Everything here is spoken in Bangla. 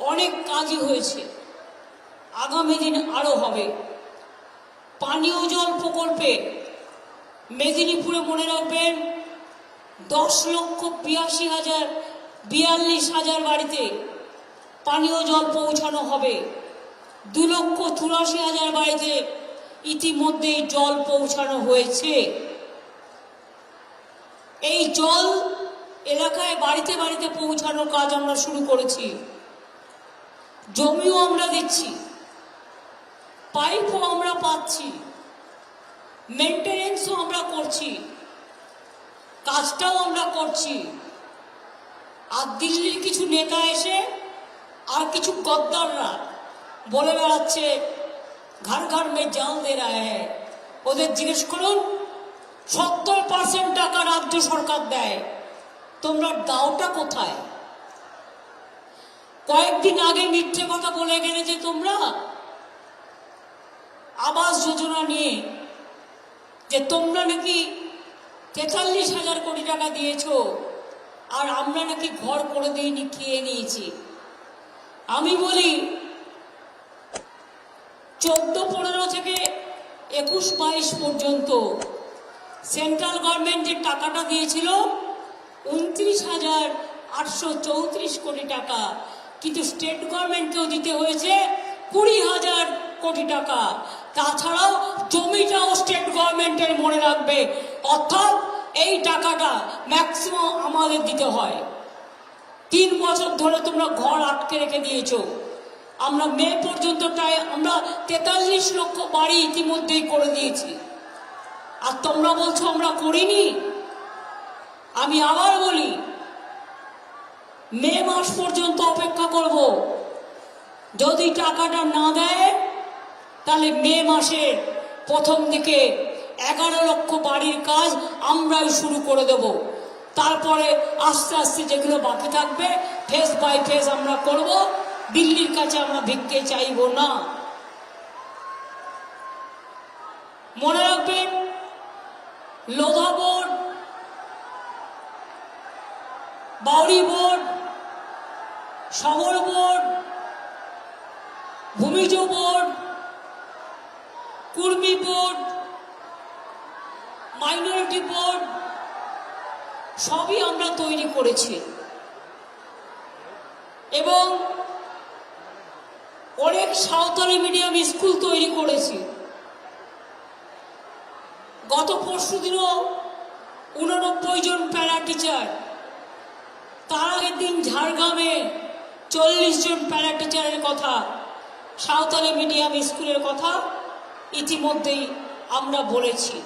অনেক কাজই হয়েছে। আগামী দিন আরও হবে। পানীয় জল প্রকল্পে মেদিনীপুরে মনে রাখবেন, দশ লক্ষ বিয়াশি হাজার, বিয়াল্লিশ হাজার বাড়িতে পানীয় জল পৌঁছানো হবে। দু লক্ষ চুরাশি হাজার বাড়িতে ইতিমধ্যেই জল পৌঁছানো হয়েছে। এই জল এলাকায় বাড়িতে বাড়িতে পৌঁছানোর কাজ আমরা শুরু করেছি। জমিও আমরা দিচ্ছি পাইপও আমরা পাচ্ছি মেনটেনেন্সও আমরা করছি, কাজটাও আমরা করছি। আর দিল্লির কিছু নেতা এসে আর কিছু গদ্দাররা বলে বেড়াচ্ছে ঘর ঘর মে জাল দে ওদের জিজ্ঞেস করুন, সত্তর পার্সেন্ট টাকা রাজ্য সরকার দেয়, তোমরা দাওটা কোথায়? কয়েকদিন আগে মিথ্যে কথা বলে গেলে যে তোমরা আবাস যোজনা নিয়ে যে তোমরা নাকি তেতাল্লিশ হাজার কোটি টাকা দিয়েছ, আর আমরা নাকি ঘর করে দিইনি, খেয়ে নিয়েছি। আমি বলি, চোদ্দ, পনেরো থেকে একুশ, বাইশ পর্যন্ত সেন্ট্রাল গভর্নমেন্ট যে টাকাটা দিয়েছিল, উনত্রিশ হাজার আটশো চৌত্রিশ কোটি টাকা কিন্তু স্টেট গভর্নমেন্টকেও দিতে হয়েছে কুড়ি হাজার কোটি টাকা। তাছাড়াও জমিটাও স্টেট গভর্নমেন্টের মনে রাখবে। অর্থাৎ এই টাকাটা ম্যাক্সিমাম আমাদের দিতে হয়। তিন বছর ধরে তোমরা ঘর আটকে রেখে দিয়েছ। আমরা মে পর্যন্ত প্রায় আমরা তেতাল্লিশ লক্ষ বাড়ি ইতিমধ্যেই করে দিয়েছি। আর তোমরা বলছো আমরা করিনি। আমি আবার বলি মে মাস পর্যন্ত অপেক্ষা করব। যদি টাকাটা না দেয়, তাহলে মে মাসের প্রথম দিকে এগারো লক্ষ বাড়ির কাজ আমরাই শুরু করে দেব। তারপরে আস্তে আস্তে যেগুলো বাকি থাকবে ফেস বাই ফেস আমরা করব। দিল্লির কাছে আমরা ভিক্ষে চাইব না। মনে রাখবেন লোধা বোর্ড বাউরি বোর্ড শহর board, Bhumij board, Kurmi board, minority board, সবই আমরা তৈরি করেছি। এবং অনেক সাঁওতালি মিডিয়াম স্কুল তৈরি করেছি। গত পরশু দিনও উননব্বই জন প্যারা টিচার তার আগের দিন ঝাড়গ্রামে চল্লিশ জন প্যারা টিচারের কথা সাঁওতালি মিডিয়াম স্কুলের কথা ইতিমধ্যেই আমরা বলেছি।